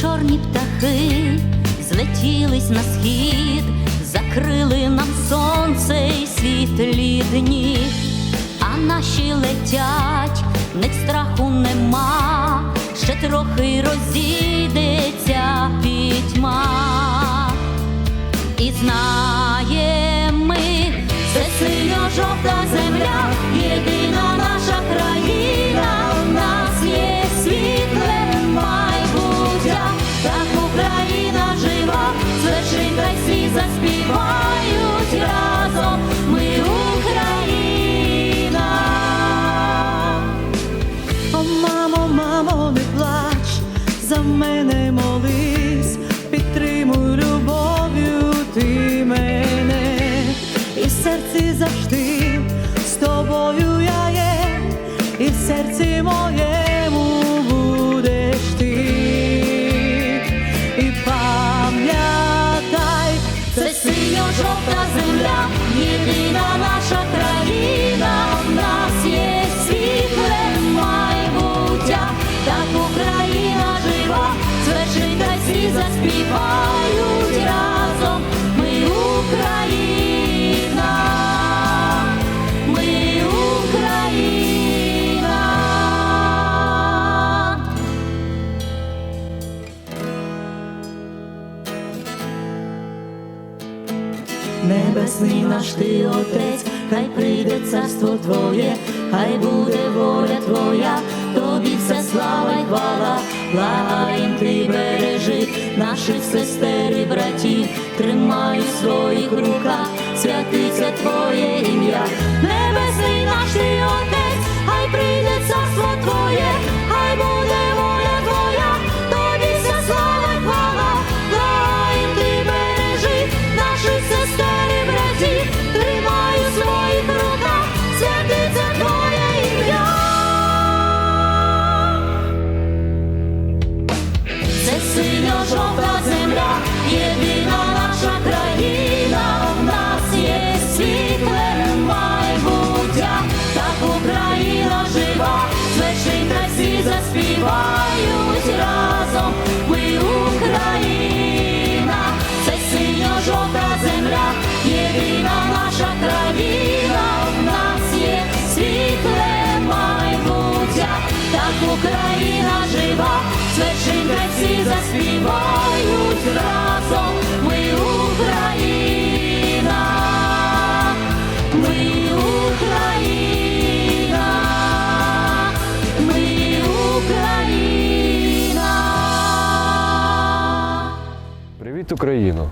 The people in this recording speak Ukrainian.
чорні птахи злетілись на схід, закрили нам сонце і світлі дні, а наші летять, в них страху нема, ще трохи розійдеться пітьма. І знаємо ми, це сильно жовта земля. єдина. Заспівають разом. Ми Україна. О, мамо, мамо, не плач, за мене молись, підтримуй любов'ю ти мене, і в серці завжди з тобою я є, і в серці моєму синьо-жовта земля, єдина наша країна, в нас є світле майбуття, так Україна жива, звершить та всі заспівають Небесний наш ти Отець, хай прийде царство Твоє, хай буде воля Твоя, тобі вся слава й хвала, благаєм ти бережи наших сестер і братів, тримай у своїх руках, святиться Твоє ім'я. Небесний наш ти Отець, хай прийде царство Це синьо-жовта земля, єдина наша країна, в нас є світле майбуття, так Україна жива, всі заспівають разом. Ми Україна, ми Україна, ми Україна. Привіт, Україно!